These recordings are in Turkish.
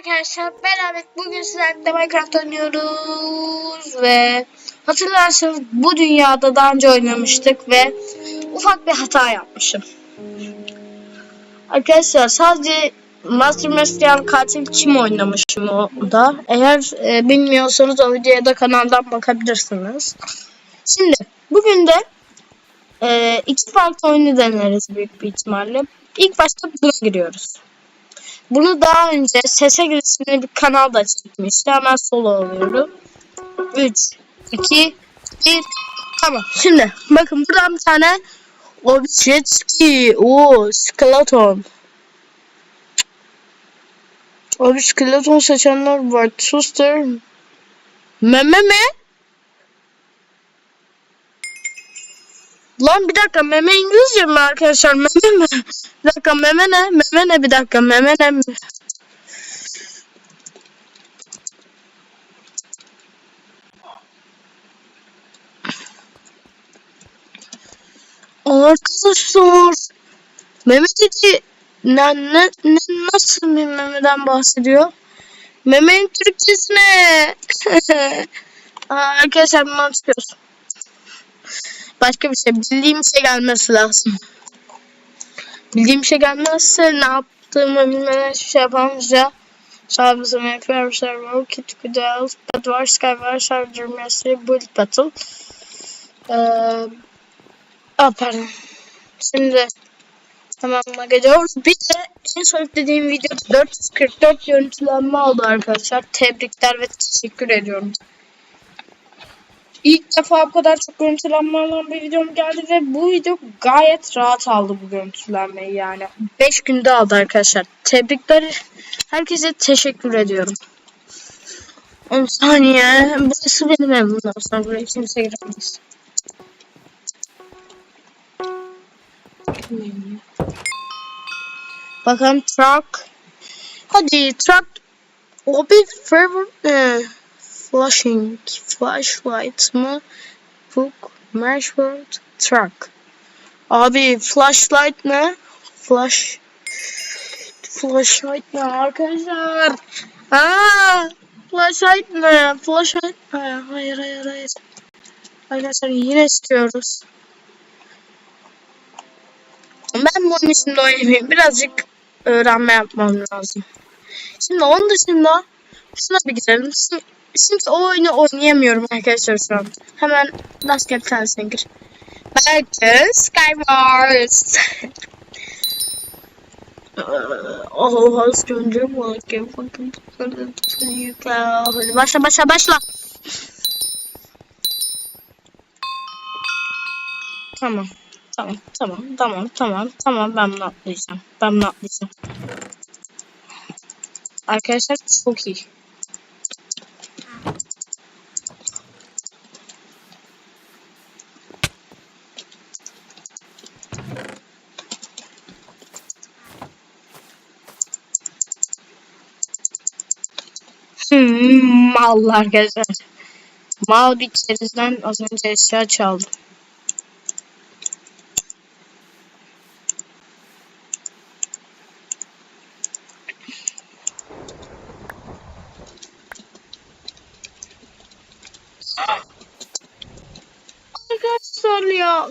arkadaşlar beraber bugün sizlerle Minecraft oynuyoruz ve hatırlarsanız bu dünyada daha önce oynamıştık ve ufak bir hata yapmışım. Arkadaşlar sadece Master Master katil kim oynamışım o da. Eğer e, bilmiyorsanız o videoya da kanaldan bakabilirsiniz. Şimdi bugün de e, iki farklı oyunu deneriz büyük bir ihtimalle. İlk başta buna giriyoruz. Bunu daha önce Sese Girişim'de bir kanalda çekmişti. Hemen solo alıyorum. 3, 2, 1. Tamam. Şimdi bakın buradan bir tane Objectski. Oo, skeleton. Abi skeleton seçenler var. Suster. Meme mi? Lan bir dakika meme İngilizce mi arkadaşlar? Meme mi? Bir dakika meme ne? Meme ne? Bir dakika meme ne? Arkadaşlar meme dedi ne, ne, ne nasıl bir memeden bahsediyor? Memenin Türkçesi ne? Arkadaşlar bundan çıkıyoruz. Başka bir şey. Bildiğim bir şey gelmesi lazım. Bildiğim bir şey gelmezse ne yaptığımı bilmeden hiçbir şey yapamayacağım. Map var, server, kit, kudels, pet var, sky var, charger, mastery, build battle. Ee, aa, pardon. Şimdi hemen buna gidiyoruz. Bir de en son dediğim videoda 444 görüntülenme oldu arkadaşlar. Tebrikler ve teşekkür ediyorum. İlk defa bu kadar çok görüntülenme olan bir videom geldi ve bu video gayet rahat aldı bu görüntülenmeyi yani. 5 günde aldı arkadaşlar. Tebrikler. Herkese teşekkür ediyorum. 10 saniye. Burası benim evim. Sonra buraya kimse giremez. Bakalım truck. Hadi truck. O bir favor. Flashing. Flashlight mı? Book. Marshworld. Truck. Abi flashlight ne? Flash. Flashlight ne arkadaşlar? Aa, flashlight ne? Flashlight ne? Hayır hayır hayır. Arkadaşlar yine istiyoruz. Ben bunun içinde oynamayayım. Birazcık öğrenme yapmam lazım. Şimdi onun dışında şuna bir girelim. Şimdi, şimdi o oyunu oynayamıyorum arkadaşlar şu an. Hemen rastgele bir tanesine gir. Belki Skywars. oh, bakayım. Bakın. Hadi başla başla başla. Tamam. Tamam, tamam, tamam, tamam, tamam. Ben bunu atlayacağım. Ben bunu atlayacağım. Arkadaşlar çok iyi. Hmm, mal arkadaşlar. Mal bir kerizden az önce eşya çaldım. Arkadaşlar ya.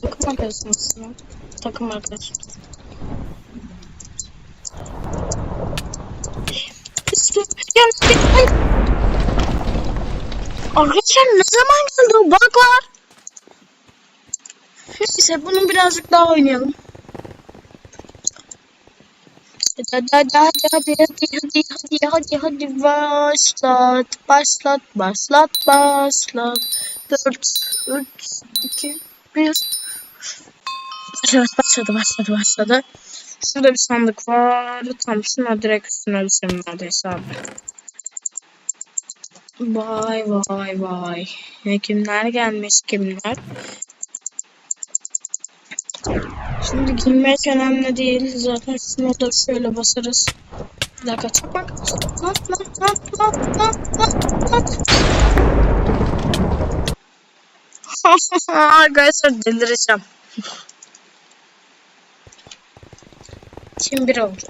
Takım arkadaşınız mı? Takım arkadaş. Hayır. Arkadaşlar ne zaman geldi o buglar? Neyse bunu birazcık daha oynayalım. Hadi hadi hadi hadi hadi hadi hadi hadi başlat başlat başlat başlat 4 3 2 1 Evet başladı başladı başladı Şurada bir sandık var tam şuna direkt üstüne düşelim neredeyse abi Vay vay vay ne kimler gelmiş kimler Şimdi girmek önemli değil. Zaten şunu da şöyle basarız. Bir dakika çakmak. Lan lan lan lan lan lan lan. Arkadaşlar delireceğim. Şimdi bir oldu.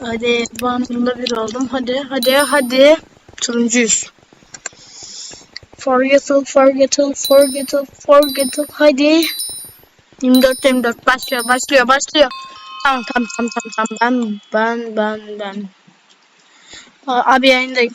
Hadi ben bunda bir oldum. Hadi hadi hadi. Turuncuyuz. Forgetal, forgetal, forgetal, forgetal. Hadi. 24 24 başlıyor başlıyor başlıyor. Tamam tamam tamam tamam ben ben ben ben. Abi yayındayım.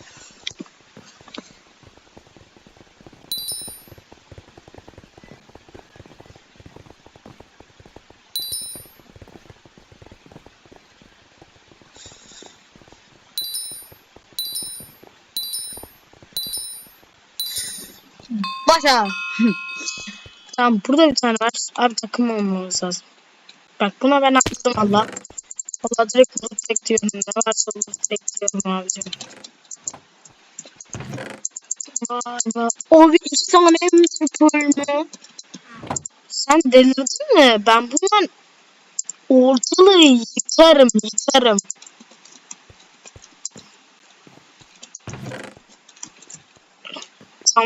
Başa. tamam burada bir tane var. Abi takım olmamız lazım. Bak buna ben attım Allah. Allah direkt loot bekliyorum. Ne varsa loot bekliyorum abicim. Vay vay. Abi iki tane emzir mü? Sen delirdin mi? Ben bundan ortalığı yıkarım yıkarım.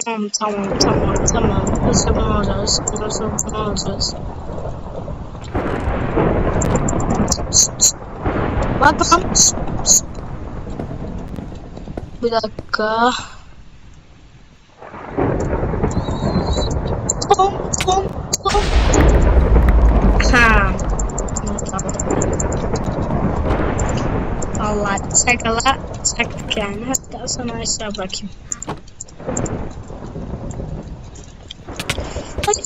Tamam tamam tamam tamam. Burası bunu alacağız. Burası bunu alacağız. Bak lan. Bir dakika. Tom tom tom. Ha. Allah çakala çaktık yani. Hatta sana aşağı bırakayım. Hadi.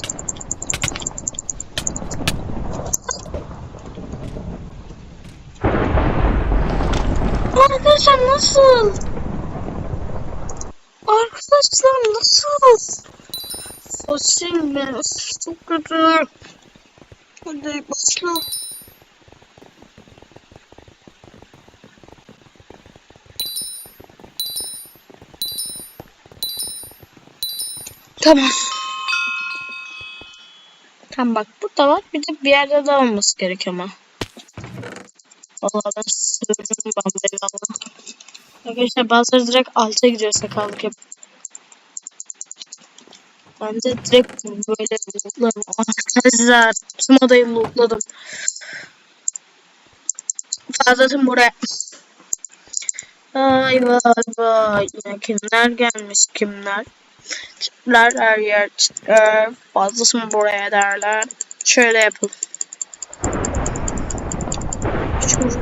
Arkadaşlar nasıl? Arkadaşlar nasıl? Fosil mi? Çok kötü. Hadi başla. Tamam. Tamam bak burada var. Bir de bir yerde daha olması gerek ama. Vallahi ben sığırdım ben eyvallah. Arkadaşlar bazıları direkt alta gidiyor sakallık yap. Ben de direkt böyle lootladım. Arkadaşlar tüm odayı lootladım. Fazlasın buraya. Vay vay vay. Yine kimler gelmiş kimler. Çitler her yer çitler. Fazlasın buraya derler. Şöyle yapalım.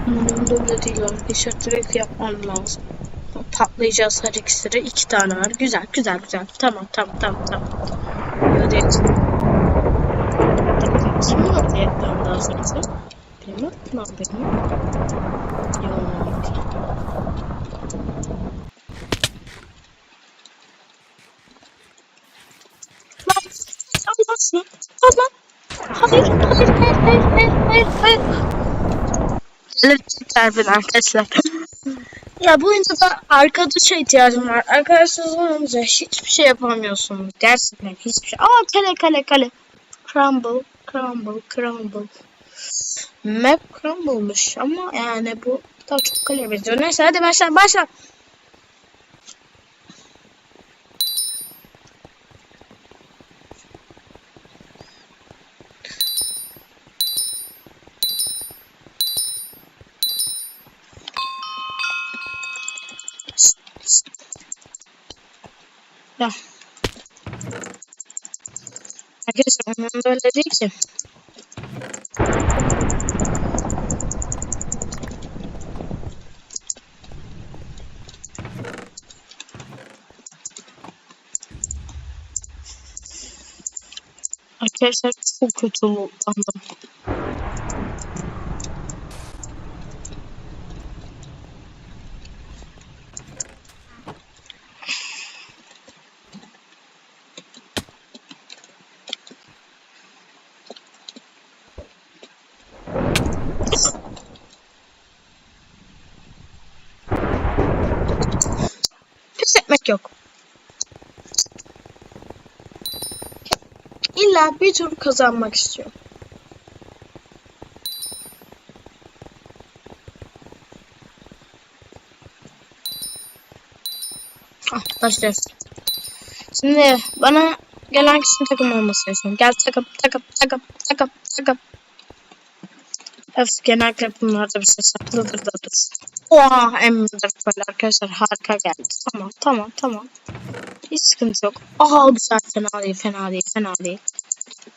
Umurumda bile değil arkadaşlar. Direkt yapmam lazım. Patlayacağız her ikisini. iki tane var. Güzel güzel güzel. Tamam tamam tamam tamam. Et. Kim yaptı etten daha sonra? Benim ne benim? Yok. Lan Allah'sın. Allah. Hayır hayır hayır hayır hayır hayır hayır. Delirtecekler beni arkadaşlar. Ya bu oyunda da arkadaşa ihtiyacım var. Arkadaşsız olunca hiçbir şey yapamıyorsun. Gerçekten hiçbir şey. Aa kale kale kale. Crumble, crumble, crumble. Map crumble'mış ama yani bu daha çok kaleye benziyor. Neyse hadi başla başla. Arkadaşlar onun böyle değil ki. Arkadaşlar çok kötü lootlandım. Kaybetmek yok. İlla bir tur kazanmak istiyorum. Ah, başlıyoruz. Şimdi bana gelen kişinin takım olmasını istiyorum. Gel takım, takım, takım, takım, takım. Öf, genellikle bunlarda bir şey saklıdır da dur. Oha, Emre'dir böyle arkadaşlar harika geldi. Tamam, tamam, tamam. Hiç sıkıntı yok. Aha güzel, fena değil, fena değil, fena değil.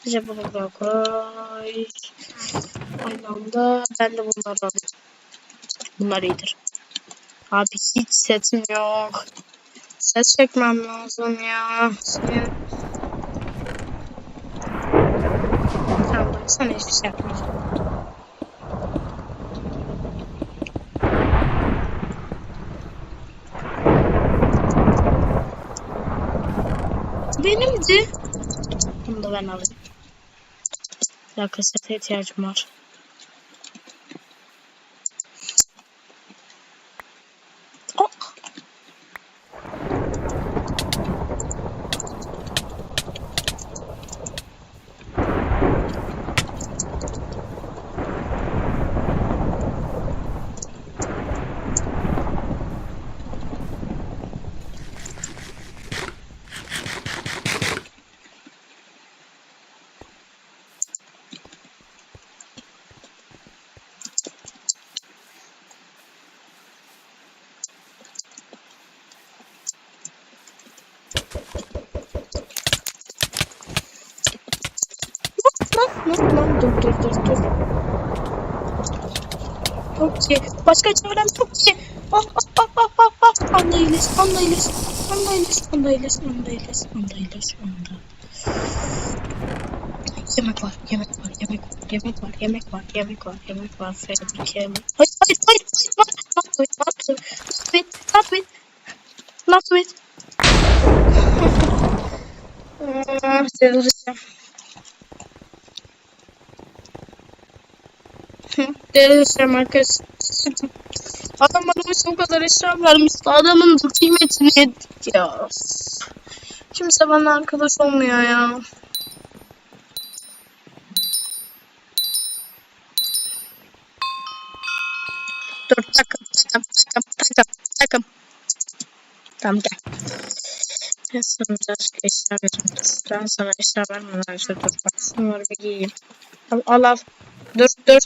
Bize bunu da koy. Aynı anda ben de bunları alayım. Bunlar iyidir. Abi hiç setim yok. Ses çekmem lazım ya. Senin... Tamam baksana hiçbir şey yapmayacağım. Benimdi. Bunu da ben alayım. Ya kasete ihtiyacım var. Oh. Lan lan dur dur dur dur. Çok iyi. Başka çevrem çok iyi. Ah ah ah ah ah ah. Anda iyileş, anda iyileş, anda iyileş, anda iyileş, anda iyileş, anda iyileş, anda. Yemek var, yemek var, yemek var, yemek var, yemek var, yemek var, yemek var. Fredrik yemek. Hayır, hayır, hayır, hayır. Not it, not it, not it, not it. Not it. Ah, delireceğim. Delireceğim arkadaşlar. Adam bana o kadar eşya vermiş. Adamın da kıymetini yedik ya. Kimse bana arkadaş olmuyor ya. Dur takım takım takım takım takım. Tamam gel. Ben sana birazcık eşya vereyim. Ben sana eşya vermeden önce dur. Bak şunları bir giyeyim. Al al. al. Dur dur.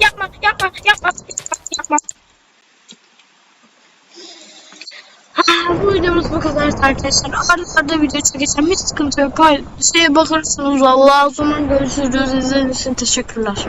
Yapma yapma yapma yapma yapma bu videomuz bu kadar arkadaşlar. Arada video çekeceğim. Hiç sıkıntı yok. Şeye bakarsınız. Allah'a o zaman görüşürüz. İzlediğiniz için teşekkürler.